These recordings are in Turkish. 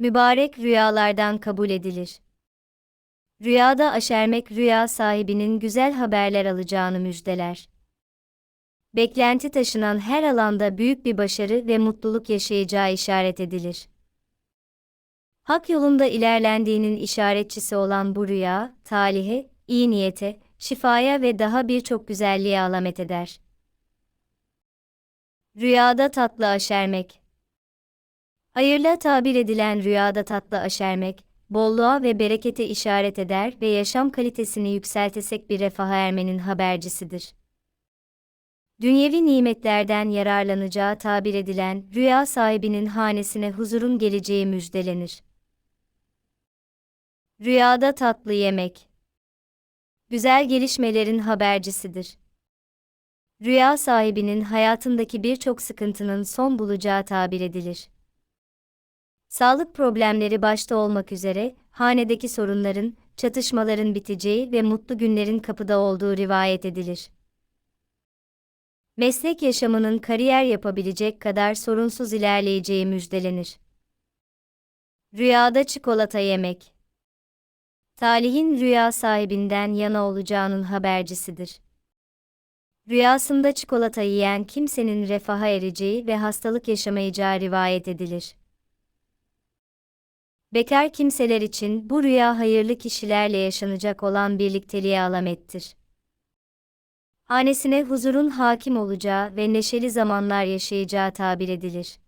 Mübarek rüyalardan kabul edilir. Rüyada aşermek rüya sahibinin güzel haberler alacağını müjdeler. Beklenti taşınan her alanda büyük bir başarı ve mutluluk yaşayacağı işaret edilir. Hak yolunda ilerlendiğinin işaretçisi olan bu rüya, talihe, iyi niyete, şifaya ve daha birçok güzelliğe alamet eder. Rüyada tatlı aşermek Hayırla tabir edilen rüyada tatlı aşermek, bolluğa ve berekete işaret eder ve yaşam kalitesini yükseltesek bir refaha ermenin habercisidir. Dünyevi nimetlerden yararlanacağı tabir edilen rüya sahibinin hanesine huzurun geleceği müjdelenir. Rüyada tatlı yemek Güzel gelişmelerin habercisidir. Rüya sahibinin hayatındaki birçok sıkıntının son bulacağı tabir edilir. Sağlık problemleri başta olmak üzere, hanedeki sorunların, çatışmaların biteceği ve mutlu günlerin kapıda olduğu rivayet edilir. Meslek yaşamının kariyer yapabilecek kadar sorunsuz ilerleyeceği müjdelenir. Rüyada çikolata yemek. Talihin rüya sahibinden yana olacağının habercisidir. Rüyasında çikolata yiyen kimsenin refaha ereceği ve hastalık yaşamayacağı rivayet edilir. Bekar kimseler için bu rüya hayırlı kişilerle yaşanacak olan birlikteliğe alamettir. Hanesine huzurun hakim olacağı ve neşeli zamanlar yaşayacağı tabir edilir.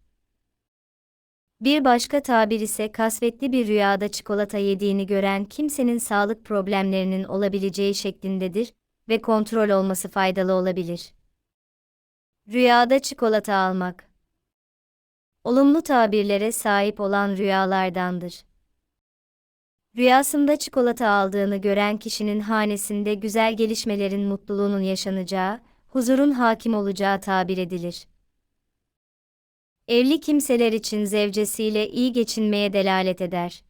Bir başka tabir ise kasvetli bir rüyada çikolata yediğini gören kimsenin sağlık problemlerinin olabileceği şeklindedir ve kontrol olması faydalı olabilir. Rüyada çikolata almak olumlu tabirlere sahip olan rüyalardandır. Rüyasında çikolata aldığını gören kişinin hanesinde güzel gelişmelerin mutluluğunun yaşanacağı, huzurun hakim olacağı tabir edilir. Evli kimseler için zevcesiyle iyi geçinmeye delalet eder.